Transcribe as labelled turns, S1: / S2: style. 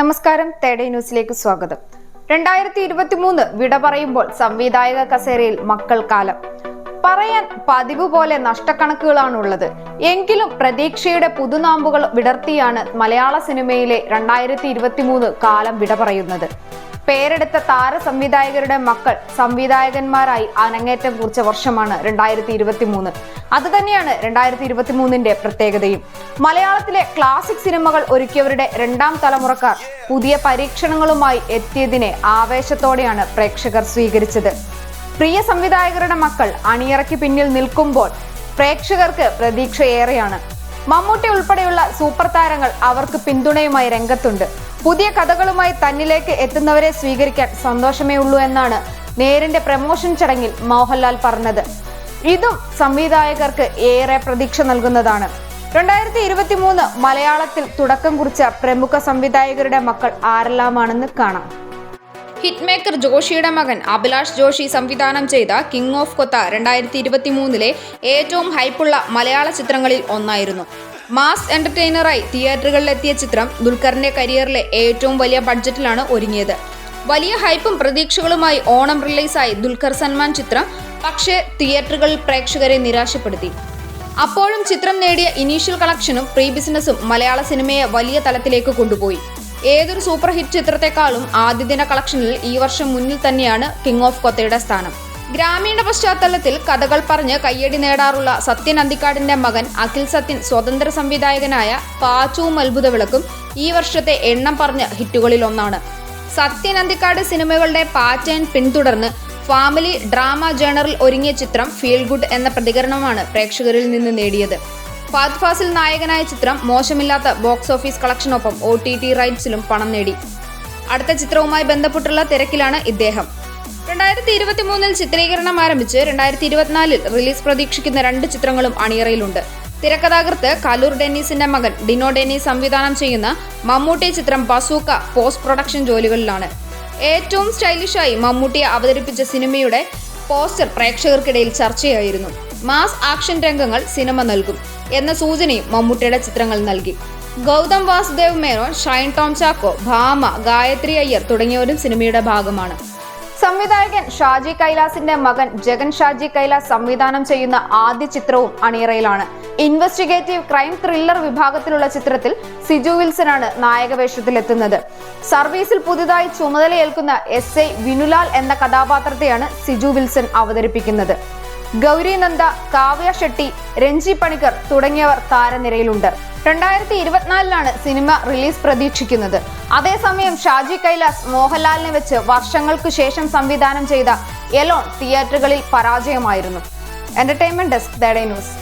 S1: നമസ്കാരം തേടേ ന്യൂസിലേക്ക് സ്വാഗതം. രണ്ടായിരത്തി ഇരുപത്തി മൂന്ന് വിട പറയുമ്പോൾ സംവിധായക കസേരയിൽ മക്കൾ കാലം. പറയാൻ പതിവ് പോലെ നഷ്ടക്കണക്കുകളാണുള്ളത്. എങ്കിലും പ്രതീക്ഷയുടെ പുതുനാമ്പുകൾ വിടർത്തിയാണ് മലയാള സിനിമയിലെ രണ്ടായിരത്തി ഇരുപത്തി മൂന്ന് കാലം വിട പറയുന്നത്. പേരെടുത്ത താര സംവിധായകരുടെ മക്കൾ സംവിധായകന്മാരായി അനങ്ങേറ്റം കുറിച്ച വർഷമാണ് രണ്ടായിരത്തി ഇരുപത്തി മൂന്ന് അത് തന്നെയാണ് രണ്ടായിരത്തി ഇരുപത്തി മൂന്നിന്റെ പ്രത്യേകതയും. മലയാളത്തിലെ ക്ലാസിക് സിനിമകൾ ഒരുക്കിയവരുടെ രണ്ടാം തലമുറക്കാർ പുതിയ പരീക്ഷണങ്ങളുമായി എത്തിയതിനെ ആവേശത്തോടെയാണ് പ്രേക്ഷകർ സ്വീകരിച്ചത്. പ്രിയ സംവിധായകരുടെ മക്കൾ അണിയറയ്ക്ക് പിന്നിൽ നിൽക്കുമ്പോൾ പ്രേക്ഷകർക്ക് പ്രതീക്ഷയേറെയാണ്. മമ്മൂട്ടി ഉൾപ്പെടെയുള്ള സൂപ്പർ താരങ്ങൾ അവർക്ക് പിന്തുണയുമായി രംഗത്തുണ്ട്. പുതിയ കഥകളുമായി തന്നിലേക്ക് എത്തുന്നവരെ സ്വീകരിക്കാൻ സന്തോഷമേ ഉള്ളൂ എന്നാണ് നേരിന്റെ പ്രമോഷൻ ചടങ്ങിൽ മോഹൻലാൽ പറഞ്ഞത്. ഇതും സംവിധായകർക്ക് ഏറെ പ്രതീക്ഷ നൽകുന്നതാണ്. രണ്ടായിരത്തി ഇരുപത്തി മൂന്ന് മലയാളത്തിൽ തുടക്കം കുറിച്ച പ്രമുഖ സംവിധായകരുടെ മക്കൾ ആരെല്ലാമാണെന്ന് കാണാം. ഹിറ്റ്മേക്കർ ജോഷിയുടെ മകൻ അഭിലാഷ് ജോഷി സംവിധാനം ചെയ്ത കിങ് ഓഫ് കൊത്ത രണ്ടായിരത്തി ഇരുപത്തി മൂന്നിലെ ഏറ്റവും ഹൈപ്പുള്ള മലയാള ചിത്രങ്ങളിൽ ഒന്നായിരുന്നു. മാസ് എന്റർടൈനറായി തിയേറ്ററുകളിലെത്തിയ ചിത്രം ദുൽഖറിന്റെ കരിയറിലെ ഏറ്റവും വലിയ ബഡ്ജറ്റിലാണ് ഒരുങ്ങിയത്. വലിയ ഹൈപ്പും പ്രതീക്ഷകളുമായി ഓണം റിലീസായി ദുൽഖർ സൽമാൻ ചിത്രം പക്ഷേ തിയേറ്ററുകളിൽ പ്രേക്ഷകരെ നിരാശപ്പെടുത്തി. അപ്പോഴും ചിത്രം നേടിയ ഇനീഷ്യൽ കളക്ഷനും പ്രീ ബിസിനസ്സും മലയാള സിനിമയെ വലിയ തലത്തിലേക്ക് കൊണ്ടുപോയി. ഏതൊരു സൂപ്പർ ഹിറ്റ് ചിത്രത്തെക്കാളും ആദ്യദിന കളക്ഷനിൽ ഈ വർഷം മുന്നിൽ തന്നെയാണ് കിങ് ഓഫ് കൊത്തയുടെ സ്ഥാനം. ഗ്രാമീണ പശ്ചാത്തലത്തിൽ കഥകൾ പറഞ്ഞ് കയ്യടി നേടാറുള്ള സത്യൻ അന്തിക്കാടിന്റെ മകൻ അഖിൽ സത്യൻ സ്വതന്ത്ര സംവിധായകനായ പാച്ചുവും അത്ഭുതവിളക്കും ഈ വർഷത്തെ എണ്ണം പറഞ്ഞ ഹിറ്റുകളിൽ ഒന്നാണ്. സത്യൻ അന്തിക്കാട് സിനിമകളുടെ പാറ്റേൺ പിന്തുടർന്ന് ഫാമിലി ഡ്രാമ ജേണറിൽ ഒരുങ്ങിയ ചിത്രം ഫീൽ ഗുഡ് എന്ന പ്രതികരണമാണ് പ്രേക്ഷകരിൽ നിന്ന് നേടിയത്. ഫാദ് ഫാസിൽ നായകനായ ചിത്രം മോശമില്ലാത്ത ബോക്സ് ഓഫീസ് കളക്ഷനൊപ്പം ഒ ടി ടി റൈറ്റ്സിലും പണം നേടി. അടുത്ത ചിത്രവുമായി ബന്ധപ്പെട്ടുള്ള തിരക്കിലാണ് ഇദ്ദേഹം. രണ്ടായിരത്തി ഇരുപത്തി മൂന്നിൽ ചിത്രീകരണം ആരംഭിച്ച് രണ്ടായിരത്തി ഇരുപത്തിനാലിൽ റിലീസ് പ്രതീക്ഷിക്കുന്ന രണ്ട് ചിത്രങ്ങളും അണിയറയിലുണ്ട്. തിരക്കഥാകൃത്ത് കലൂർ ഡെന്നീസിന്റെ മകൻ ഡിനോ ഡെന്നീസ് സംവിധാനം ചെയ്യുന്ന മമ്മൂട്ടി ചിത്രം ബസൂക്ക പോസ്റ്റ് പ്രൊഡക്ഷൻ ജോലികളിലാണ്. ഏറ്റവും സ്റ്റൈലിഷായി മമ്മൂട്ടിയെ അവതരിപ്പിച്ച സിനിമയുടെ പോസ്റ്റർ പ്രേക്ഷകർക്കിടയിൽ ചർച്ചയായിരുന്നു. മാസ് ആക്ഷൻ രംഗങ്ങൾ സിനിമ നൽകും എന്ന സൂചനയും മമ്മൂട്ടിയുടെ ചിത്രങ്ങൾ നൽകി. ഗൗതം വാസുദേവ് മേനോൻ ഷൈൻ ടോം ചാക്കോ ഭാമ ഗായത്രി അയ്യർ തുടങ്ങിയവരും സിനിമയുടെ ഭാഗമാണ്. സംവിധായകൻ ഷാജി കൈലാസിന്റെ മകൻ ജഗൻ ഷാജി കൈലാസ് സംവിധാനം ചെയ്യുന്ന ആദ്യ ചിത്രവും അണിയറയിലാണ്. ഇൻവെസ്റ്റിഗേറ്റീവ് ക്രൈം ത്രില്ലർ വിഭാഗത്തിലുള്ള ചിത്രത്തിൽ സിജു വിൽസൺ ആണ് വിൽസനാണ് നായകവേഷത്തിലെത്തുന്നത്. സർവീസിൽ പുതുതായി ചുമതലയേൽക്കുന്ന എസ് ഐ വിനുലാൽ എന്ന കഥാപാത്രത്തെയാണ് സിജു വിൽസൺ അവതരിപ്പിക്കുന്നത്. ഗൗരി നന്ദ കാവ്യ ഷെട്ടി രഞ്ജി പണിക്കർ തുടങ്ങിയവർ താരനിരയിലുണ്ട്. രണ്ടായിരത്തി ഇരുപത്തിനാലിലാണ് സിനിമ റിലീസ് പ്രതീക്ഷിക്കുന്നത്. അതേസമയം ഷാജി കൈലാസ് മോഹൻലാലിനെ വെച്ച് വർഷങ്ങൾക്കു ശേഷം സംവിധാനം ചെയ്ത എലോൺ തിയേറ്ററുകളിൽ പരാജയമായിരുന്നു. എന്റർടൈൻമെന്റ് ഡെസ്ക് ദേഡേ ന്യൂസ്.